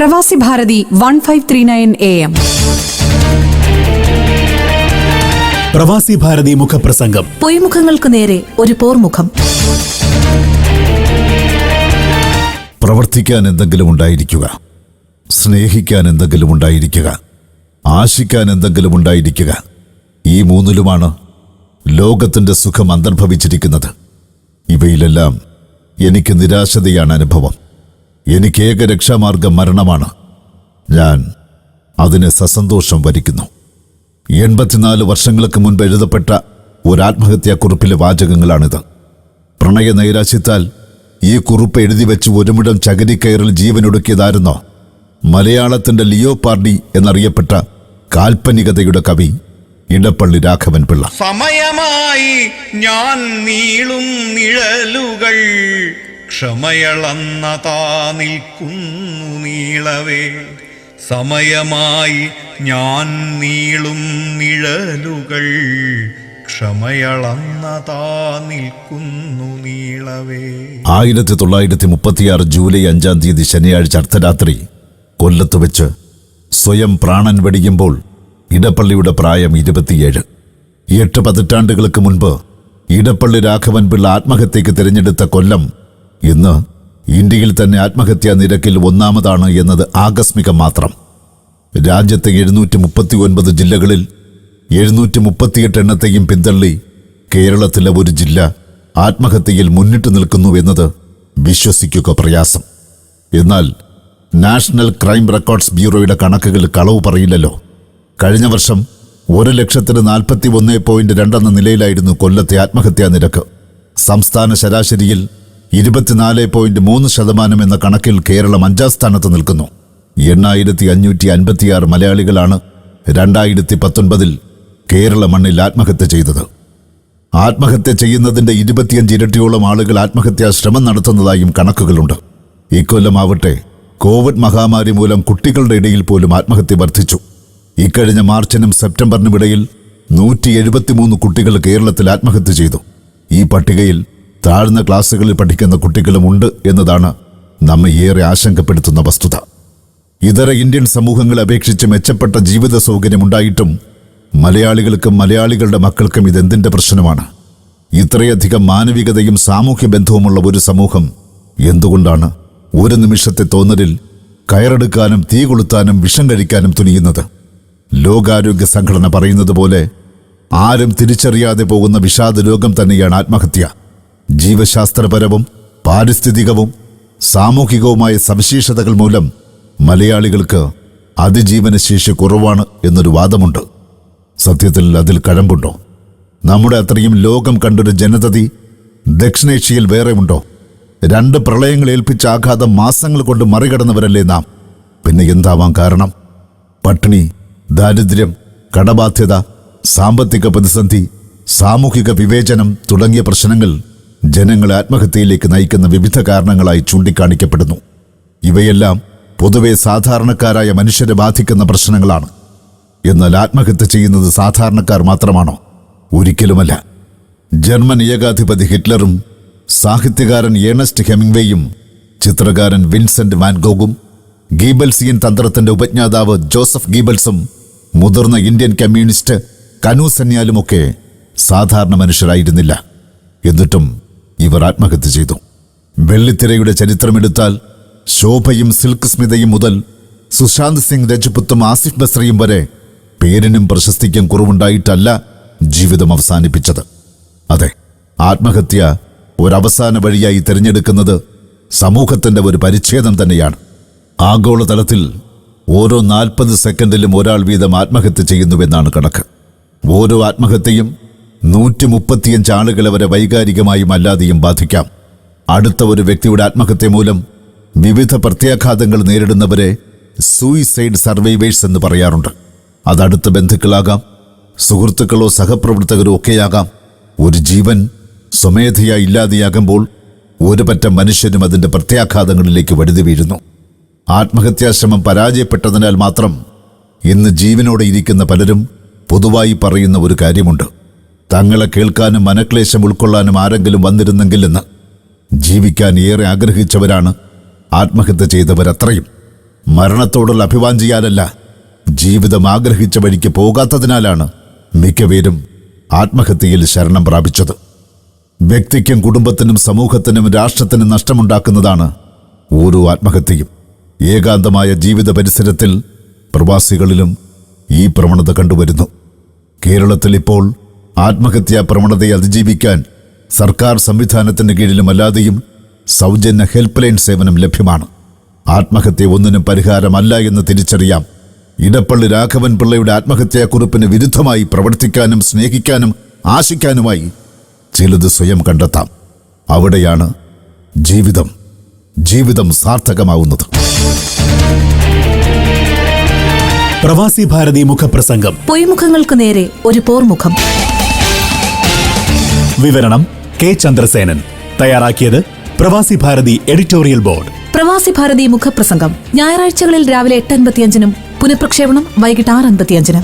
Pravasi Bharathi one five three nine A M. Pravasi Bharathi മുഖപ്രസംഗം. പൊയ്മുഖങ്ങൾക്ക് നേരെ ഒരു പോർമുഖം. പ്രവർത്തിക്കാൻ എന്തെങ്കിലും ഉണ്ടായിരിക്കുക. സ്നേഹിക്കാൻ എന്തെങ്കിലും ഉണ്ടായിരിക്കുക. ആശിക്കാൻ എന്തെങ്കിലും ഉണ്ടായിരിക്കുക. ഈ മൂന്നിലുമാണ് ലോകത്തിന്റെ സുഖം അന്തർഭവിച്ചിരിക്കുന്നത്. ഇവയിലെല്ലാം എനിക്ക് നിരാശതയാണ് അനുഭവം. എനിക്ക് ഏക രക്ഷാമാർഗം മരണമാണ്. ഞാൻ അതിന് സസന്തോഷം വരിക്കുന്നു. എൺപത്തിനാല് വർഷങ്ങൾക്ക് മുൻപ് എഴുതപ്പെട്ട ഒരു കുറിപ്പിലെ വാചകങ്ങളാണിത്. പ്രണയ നൈരാശ്യത്താൽ ഈ കുറിപ്പ് എഴുതി വെച്ച് ഒരുമിടം ചകിരിക്കയറിൽ ജീവനൊടുക്കിയതായിരുന്നോ? മലയാളത്തിന്റെ ലിയോ പാർഡി എന്നറിയപ്പെട്ട കാൽപ്പനികതയുടെ കവി ഇടപ്പള്ളി രാഘവൻ പിള്ള. സമയമായി ഞാൻ നീളും നിഴലുകൾ ക്ഷമയളന്നതാ നിൽക്കുന്നു നീളവേ. സമയമായി ഞാൻ നീളും നിഴലുകൾ. നിൽക്കുന്നു നീളവേ. ആയിരത്തി തൊള്ളായിരത്തി മുപ്പത്തിയാറ് ജൂലൈ അഞ്ചാം തീയതി ശനിയാഴ്ച അർദ്ധരാത്രി കൊല്ലത്ത് വെച്ച് സ്വയം പ്രാണൻ വെടിയുമ്പോൾ ഇടപ്പള്ളിയുടെ പ്രായം ഇരുപത്തിയേഴ്. എട്ട് പതിറ്റാണ്ടുകൾക്ക് മുൻപ് ഇടപ്പള്ളി രാഘവൻ പിള്ള ആത്മഹത്യക്ക് തിരഞ്ഞെടുത്ത കൊല്ലം ഇന്ന് ഇന്ത്യയിൽ തന്നെ ആത്മഹത്യാ നിരക്കിൽ ഒന്നാമതാണ് എന്നത് ആകസ്മികം മാത്രം. രാജ്യത്തെ എഴുന്നൂറ്റി മുപ്പത്തി ഒൻപത് ജില്ലകളിൽ എഴുന്നൂറ്റി മുപ്പത്തിയെട്ട് എണ്ണത്തെയും പിന്തള്ളി കേരളത്തിലെ ഒരു ജില്ല ആത്മഹത്യയിൽ മുന്നിട്ട് നിൽക്കുന്നു എന്നത് വിശ്വസിക്കുക പ്രയാസം. എന്നാൽ നാഷണൽ ക്രൈം റെക്കോർഡ്സ് ബ്യൂറോയുടെ കണക്കുകൾ കളവ് പറയില്ലല്ലോ. കഴിഞ്ഞ വർഷം ഒരു ലക്ഷത്തിന് നാൽപ്പത്തി ഒന്ന് പോയിന്റ് രണ്ടെന്ന നിലയിലായിരുന്നു കൊല്ലത്തെ ആത്മഹത്യാ നിരക്ക്. സംസ്ഥാന ശരാശരിയിൽ ഇരുപത്തിനാല് പോയിന്റ് മൂന്ന് ശതമാനം എന്ന കണക്കിൽ കേരളം അഞ്ചാം സ്ഥാനത്ത് നിൽക്കുന്നു. എണ്ണായിരത്തി അഞ്ഞൂറ്റി അൻപത്തിയാറ് മലയാളികളാണ് രണ്ടായിരത്തി പത്തൊൻപതിൽ കേരള മണ്ണിൽ ആത്മഹത്യ ചെയ്തത്. ആത്മഹത്യ ചെയ്യുന്നതിന്റെ ഇരുപത്തിയഞ്ച് ഇരട്ടിയോളം ആളുകൾ ആത്മഹത്യാ ശ്രമം നടത്തുന്നതായും കണക്കുകളുണ്ട്. ഇക്കൊല്ലമാവട്ടെ കോവിഡ് മഹാമാരി മൂലം കുട്ടികളുടെ ഇടയിൽ പോലും ആത്മഹത്യ വർദ്ധിച്ചു. ഇക്കഴിഞ്ഞ മാർച്ചിനും സെപ്റ്റംബറിനുമിടയിൽ നൂറ്റി എഴുപത്തിമൂന്ന് കുട്ടികൾ കേരളത്തിൽ ആത്മഹത്യ ചെയ്തു. ഈ പട്ടികയിൽ താഴ്ന്ന ക്ലാസ്സുകളിൽ പഠിക്കുന്ന കുട്ടികളുമുണ്ട് എന്നതാണ് നമ്മെ ഏറെ ആശങ്കപ്പെടുത്തുന്ന വസ്തുത. ഇതര ഇന്ത്യൻ സമൂഹങ്ങളെ അപേക്ഷിച്ച് മെച്ചപ്പെട്ട ജീവിത സൗകര്യമുണ്ടായിട്ടും മലയാളികൾക്കും മലയാളികളുടെ മക്കൾക്കും ഇതെന്തിന്റെ പ്രശ്നമാണ്? ഇത്രയധികം മാനവികതയും സാമൂഹ്യ ബന്ധവുമുള്ള ഒരു സമൂഹം എന്തുകൊണ്ടാണ് ഒരു നിമിഷത്തെ തോന്നലിൽ കയറെടുക്കാനും തീ കൊളുത്താനും വിഷം കഴിക്കാനും തുനിയുന്നത്? ലോകാരോഗ്യ സംഘടന പറയുന്നത് പോലെ ആരും തിരിച്ചറിയാതെ പോകുന്ന വിഷാദ രോഗം തന്നെയാണ് ആത്മഹത്യ. ജീവശാസ്ത്രപരവും പാരിസ്ഥിതികവും സാമൂഹികവുമായ സവിശേഷതകൾ മൂലം മലയാളികൾക്ക് അതിജീവന ശേഷി കുറവാണ് എന്നൊരു വാദമുണ്ട്. സത്യത്തിൽ അതിൽ കഴമ്പുണ്ടോ? നമ്മുടെ അത്രയും ലോകം കണ്ടൊരു ജനതതി ദക്ഷിണേഷ്യയിൽ വേറെ ഉണ്ടോ? രണ്ട് പ്രളയങ്ങൾ ഏൽപ്പിച്ച ആഘാതം മാസങ്ങൾ കൊണ്ട് മറികടന്നവരല്ലേ നാം? പിന്നെ എന്താവാം കാരണം? പട്ടിണി ദാരിദ്ര്യം കടബാധ്യത സാമ്പത്തിക പ്രതിസന്ധി സാമൂഹിക വിവേചനം തുടങ്ങിയ പ്രശ്നങ്ങൾ ജനങ്ങളെ ആത്മഹത്യയിലേക്ക് നയിക്കുന്ന വിവിധ കാരണങ്ങളായി ചൂണ്ടിക്കാണിക്കപ്പെടുന്നു. ഇവയെല്ലാം പൊതുവെ സാധാരണക്കാരായ മനുഷ്യരെ ബാധിക്കുന്ന പ്രശ്നങ്ങളാണ്. എന്നാൽ ആത്മഹത്യ ചെയ്യുന്നത് സാധാരണക്കാർ മാത്രമാണോ? ഒരിക്കലുമല്ല. ജർമ്മൻ ഏകാധിപതി ഹിറ്റ്ലറും സാഹിത്യകാരൻ ഏണസ്റ്റ് ഹെമിംഗ്വേയും ചിത്രകാരൻ വിൻസെന്റ് വാൻഗോഗും ഗീബൽസിയൻ തന്ത്രത്തിന്റെ ഉപജ്ഞാതാവ് ജോസഫ് ഗീബൽസും മുതിർന്ന ഇന്ത്യൻ കമ്മ്യൂണിസ്റ്റ് കനു സന്യാലുമൊക്കെ സാധാരണ മനുഷ്യരായിരുന്നില്ല. എന്നിട്ടും ഇവർ ആത്മഹത്യ ചെയ്തു. വെള്ളിത്തിരയുടെ ചരിത്രമെടുത്താൽ ശോഭയും സിൽക്ക് സ്മിതയും മുതൽ സുശാന്ത് സിംഗ് രജപുത്തും ആസിഫ് ബസ്രയും വരെ പേരിനും പ്രശസ്തിക്കും കുറവുണ്ടായിട്ടല്ല ജീവിതം അവസാനിപ്പിച്ചത്. അതെ ആത്മഹത്യ ഒരവസാന വഴിയായി തിരഞ്ഞെടുക്കുന്നത് സമൂഹത്തിന്റെ ഒരു പരിച്ഛേദം തന്നെയാണ്. ആഗോളതലത്തിൽ ഓരോ നാൽപ്പത് സെക്കൻഡിലും ഒരാൾ വീതം ആത്മഹത്യ ചെയ്യുന്നുവെന്നാണ് കണക്ക്. ഓരോ ആത്മഹത്യയും നൂറ്റി മുപ്പത്തിയഞ്ച് ആളുകളെ വരെ വൈകാരികമായും അല്ലാതെയും ബാധിക്കാം. അടുത്ത ഒരു വ്യക്തിയുടെ ആത്മഹത്യ മൂലം വിവിധ പ്രത്യാഘാതങ്ങൾ നേരിടുന്നവരെ സൂയിസൈഡ് സർവൈവേഴ്സ് എന്ന് പറയാറുണ്ട്. അതടുത്ത ബന്ധുക്കളാകാം സുഹൃത്തുക്കളോ സഹപ്രവർത്തകരോ ഒക്കെയാകാം. ഒരു ജീവൻ സ്വമേധയാ ഇല്ലാതെയാകുമ്പോൾ ഒരു പറ്റം മനുഷ്യനും അതിന്റെ പ്രത്യാഘാതങ്ങളിലേക്ക് വഴുതി വീഴുന്നു. ആത്മഹത്യാശ്രമം പരാജയപ്പെട്ടതിനാൽ മാത്രം ഇന്ന് ജീവനോടെ ഇരിക്കുന്ന പലരും പൊതുവായി പറയുന്ന ഒരു കാര്യമുണ്ട്. തങ്ങളെ കേൾക്കാനും മനക്ലേശം ഉൾക്കൊള്ളാനും ആരെങ്കിലും വന്നിരുന്നെങ്കിൽ എന്ന് ജീവിക്കാൻ ഏറെ ആഗ്രഹിച്ചവരാണ് ആത്മഹത്യ ചെയ്തവരത്രയും. മരണത്തോടുള്ള അഭിവാഞ്ചിയാലല്ല ജീവിതം ആഗ്രഹിച്ച വഴിക്ക് പോകാത്തതിനാലാണ് മിക്കപേരും ആത്മഹത്യയിൽ ശരണം പ്രാപിച്ചത്. വ്യക്തിക്കും കുടുംബത്തിനും സമൂഹത്തിനും രാഷ്ട്രത്തിനും നഷ്ടമുണ്ടാക്കുന്നതാണ് ഓരോ ആത്മഹത്യയും. ഏകാന്തമായ ജീവിത പരിസരത്തിൽ പ്രവാസികളിലും ഈ പ്രവണത കണ്ടുവരുന്നു. കേരളത്തിൽ ഇപ്പോൾ ആത്മഹത്യാ പ്രവണതയെ അതിജീവിക്കാൻ സർക്കാർ സംവിധാനത്തിന് കീഴിലും അല്ലാതെയും സൗജന്യ ഹെൽപ്പ് ലൈൻ സേവനം ലഭ്യമാണ്. ആത്മഹത്യ ഒന്നിനും പരിഹാരമല്ല എന്ന് തിരിച്ചറിയാം. ഇടപ്പള്ളി രാഘവൻ പിള്ളയുടെ ആത്മഹത്യാക്കുറിപ്പിന് വിരുദ്ധമായി പ്രവർത്തിക്കാനും സ്നേഹിക്കാനും ആശിക്കാനുമായി ചിലത് സ്വയം കണ്ടെത്താം. അവിടെയാണ് ജീവിതം. ജീവിതം സാർത്ഥകമാവുന്നത്. പ്രവാസി ഭാരതി മുഖപ്രസംഗം. പൊയ്മുഖങ്ങൾക്ക് നേരെ ഒരു പോർമുഖം. വിവരണം കെ ചന്ദ്രസേനൻ. തയ്യാറാക്കിയത് പ്രവാസി ഭാരതി എഡിറ്റോറിയൽ ബോർഡ്. പ്രവാസി ഭാരതി മുഖപ്രസംഗം. ഞായറാഴ്ചകളിൽ രാവിലെ എട്ട് അൻപത്തിയഞ്ചിനും പുനഃപ്രക്ഷേപണം വൈകിട്ട് ആറ് അൻപത്തിയഞ്ചിനും.